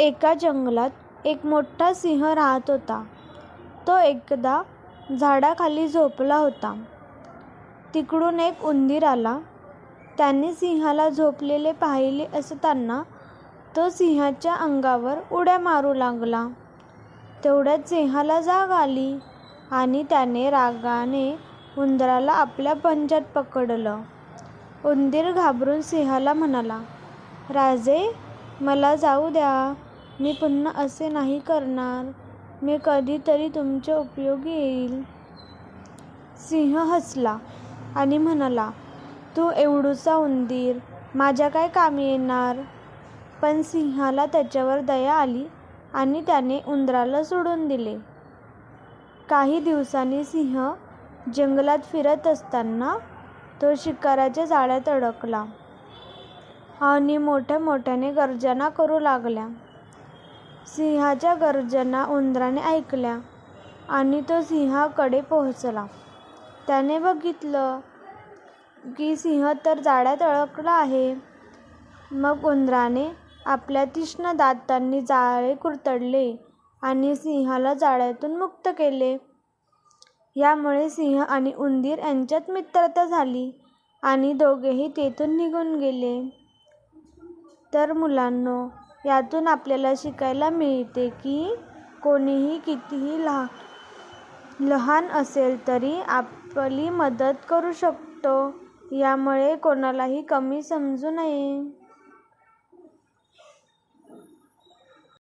एका जंगलात एक मोठा सिंह राहत होता. तो एकदा झाडाखाली झोपला होता. तिकडून एक उंदीर आला. त्याने सिंहाला झोपलेले पाहिले असताना तो सिंहाच्या अंगावर उड्या मारू लागला. तेवढ्यात सिंहाला जाग आली आणि त्याने रागाने उंदराला आपल्या पंजात पकडलं. उंदीर घाबरून सिंहाला म्हणाला, राजे, मला जाऊ द्या. मी पुन्हा असे नाही करणार. मी कधीतरी तुमच्या उपयोगी येईल सिंह हसला आणि म्हणाला, तू एवढूसा उंदीर माझ्या काय कामी येणार? पण सिंहाला त्याच्यावर दया आली आणि त्याने उंदराला सोडून दिले. काही दिवसांनी सिंह जंगलात फिरत असताना तो शिकाराच्या जाळ्यात अडकला आणि मोठ्या मोठ्याने गर्जना करू लागला. सिंहाच्या गर्जना उंदराने ऐकल्या आणि तो सिंहाकडे पोहोचला. त्याने बघितलं की सिंह तर जाळ्यात अडकला आहे. मग उंदराने आपल्या तीक्ष्ण दातांनी जाळे कुरतडले आणि सिंहाला जाळ्यातून मुक्त केले. यामुळे सिंह आणि उंदीर यांच्यात मित्रता झाली आणि दोघेही तेथून निघून गेले. तर मुलांनो, यातून आपल्याला शिकायला मिळते की कोणीही कितीही लहान असेल तरी आपली मदत करू शकतो. यामुळे कोणालाही कमी समजू नये.